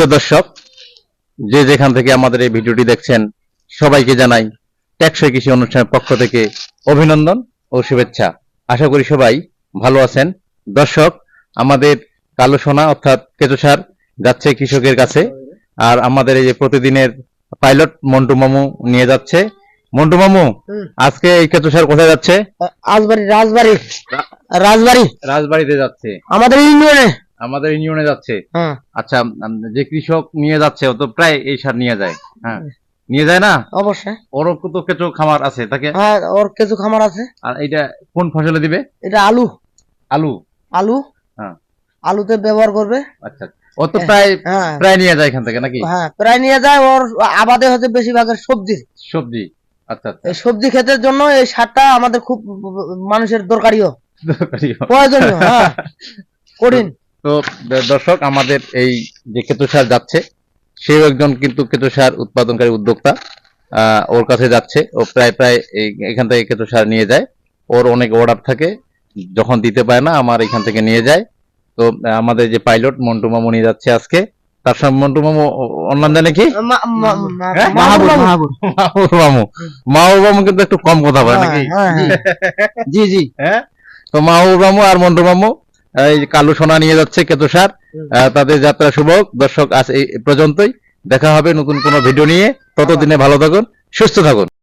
প্রিয় দর্শক যে যেখান থেকে আমাদের এই ভিডিওটি দেখছেন সবাইকে জানাই টেকসই কৃষি অনুষ্ঠানের পক্ষ থেকে অভিনন্দন ও শুভেচ্ছা। আশা করি সবাই ভালো আছেন। দর্শক আমাদের কালো সোনা অর্থাৎ কেঁচো সার যাচ্ছে কৃষকের কাছে আর আমাদের এই যে প্রতিদিনের পাইলট মন্টু মামু নিয়ে যাচ্ছে। মন্টু মামু আজকে এই কেঁচো সার কোথায় যাচ্ছে? রাজবাড়ি। রাজবাড়ি রাজবাড়ি। রাজবাড়িতে যাচ্ছে। আমাদের ইউনিয়নে। আমাদের ইউনিয়নে যাচ্ছে। হ্যাঁ। আচ্ছা যে কৃষক নিয়ে যাচ্ছে ও তো প্রায় এই সার নিয়ে যায় হ্যাঁ। নিয়ে যায় না? অবশ্যই। ওরও তো কেঁচো খামার আছে তাকে? হ্যাঁ ওর কিছু খামার আছে। আর এইটা কোন ফসলে দিবে? এটা আলু। আলু? আলু। হ্যাঁ। আলুতে ব্যবহার করবে। আচ্ছা ও তো প্রায় হ্যাঁ। প্রায় নিয়ে যায় এখান থেকে নাকি? হ্যাঁ প্রায় নিয়ে যায়। ওর আবাদে হচ্ছে বেশিরভাগের সবজি। সবজি। আচ্ছা আচ্ছা। এই সবজি ক্ষেতের জন্য এই সারটা আমাদের খুব মানুষের দরকারিও। দরকারি। প্রয়োজনীয় হ্যাঁ। কঠিন। তো দর্শক আমাদের এই যে কেঁচো সার যাচ্ছে সেও একজন কিন্তু কেঁচো সার উৎপাদনকারী উদ্যোক্তা। ওর কাছে যাচ্ছে। ও প্রায় প্রায় এখান থেকে কেঁচো সার নিয়ে যায়। ওর অনেক অর্ডার থাকে। যখন দিতে পারে না আমার এখান থেকে নিয়ে যায়। তো আমাদের যে পাইলট মন্টু মামু নিয়ে যাচ্ছে আজকে তার সঙ্গে মন্টু মামু ও- ওর নাম জানে কি? মা- মা- মা- হ্যাঁ? মাহাবুর, মাহাবুর। মাহবুব মামু। মাহবুব মামু। কিন্তু একটু কম কথা বলে নাকি? হ্যাঁ, হ্যাঁ, জি জি। হ্যাঁ? তো মাহবুব মামু আর মন্টু মামু এই কালো সোনা নিয়ে যাচ্ছে কেতুসার তাদের যাত্রা শুভ। দর্শক আজ এই পর্যন্তই। দেখা হবে নতুন কোনো ভিডিও নিয়ে। ততদিনে ভালো থাকুন সুস্থ থাকুন।